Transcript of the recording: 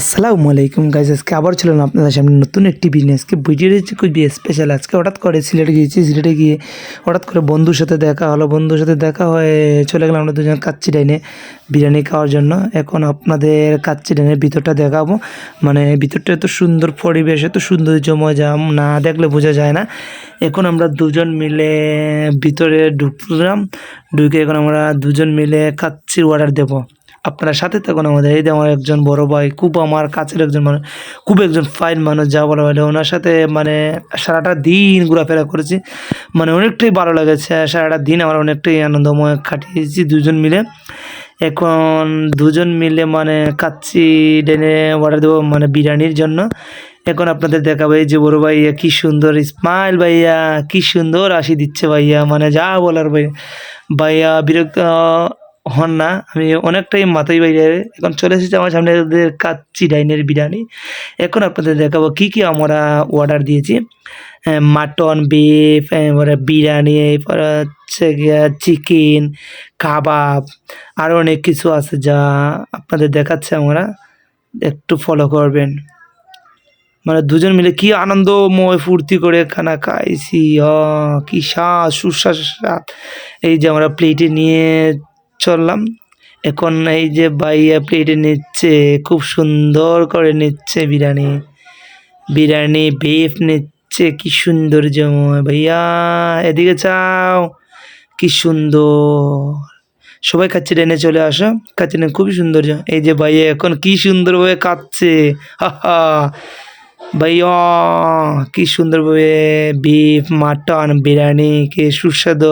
আসসালামু আলাইকুম গাইজ আজকে আবার ছিল না আপনাদের সামনে নতুন একটি বিজনেস আজকে ভিডিও হচ্ছে খুবই স্পেশাল আজকে হঠাৎ করে সিলেটে গিয়েছি, সিলেটে গিয়ে হঠাৎ করে বন্ধুর সাথে দেখা হলো। বন্ধুর সাথে দেখা হয়ে চলে গেলাম আমরা দুজন কাচ্চি ডাইনে বিরিয়ানি খাওয়ার জন্য। এখন আপনাদের কাচ্চি ডাইনের ভিতরটা দেখাবো। মানে ভিতরটা এত সুন্দর, পরিবেশ এত সৌন্দর্যময়, যা না দেখলে বোঝা যায় না। এখন আমরা দুজন মিলে ভিতরে ঢুকলাম। ঢুকে এখন আমরা দুজন মিলে কাচ্চির অর্ডার দেবো। আপনারা সাথে থাকুন আমাদের। এই আমার একজন বড় ভাই, খুব আমার কাছের একজন মানুষ খুব একজন ফাইন মানুষ, যা বলা বলে ওনার সাথে মানে সারাটা দিন ঘোরাফেরা করেছি। মানে অনেকটাই ভালো লেগেছে, সারাটা দিন আমার অনেকটাই আনন্দময় কাটিয়েছি দুজন মিলে। এখন দুজন মিলে মানে কাচ্ছি ডেনে অর্ডার দেবো মানে বিরিয়ানির জন্য। এখন আপনাদের দেখাবো, এই যে বড় ভাইয়া কী সুন্দর স্মাইল ভাইয়া, কী সুন্দর হাসি দিচ্ছে ভাইয়া মানে যা বলার ভাইয়া ভাইয়া বিরক্ত হন না, আমি অনেকটাই মাথায় বাইরে এখন চলে এসেছি আমার সামনে কাচ্চি ডাইনের বিরিয়ানি। এখন আপনাদের দেখাবো কী কী আমরা অর্ডার দিয়েছি। মাটন বিফ এরপরে বিরিয়ানি, এরপরে হচ্ছে চিকেন কাবাব আরও অনেক কিছু আছে যা আপনাদের দেখাচ্ছে আমরা। একটু ফলো করবেন। মানে দুজন মিলে কি আনন্দময় ফুর্তি করে খানা খাইছি কি সুস্বাদ স্বাদ। এই যে আমরা প্লেটে নিয়ে চললাম। এখন এই যে ভাইয়া প্লেটে নিচ্ছে, খুব সুন্দর করে নিচ্ছে বিরিয়ানি। বিরিয়ানি বিফ নিচ্ছে, কি সৌন্দর্যময় ভাইয়া, এদিকে চাও কি সুন্দর। সবাই খাচ্ছে, ট্রেনে চলে আসো। খাচ্ছে না খুবই সৌন্দর্য এই যে ভাইয়া এখন কি সুন্দরভাবে খাচ্ছে। হা হা। ভাইয়া, কি সুন্দরভাবে বিফ মাটন বিরিয়ানি, কি সুস্বাদু।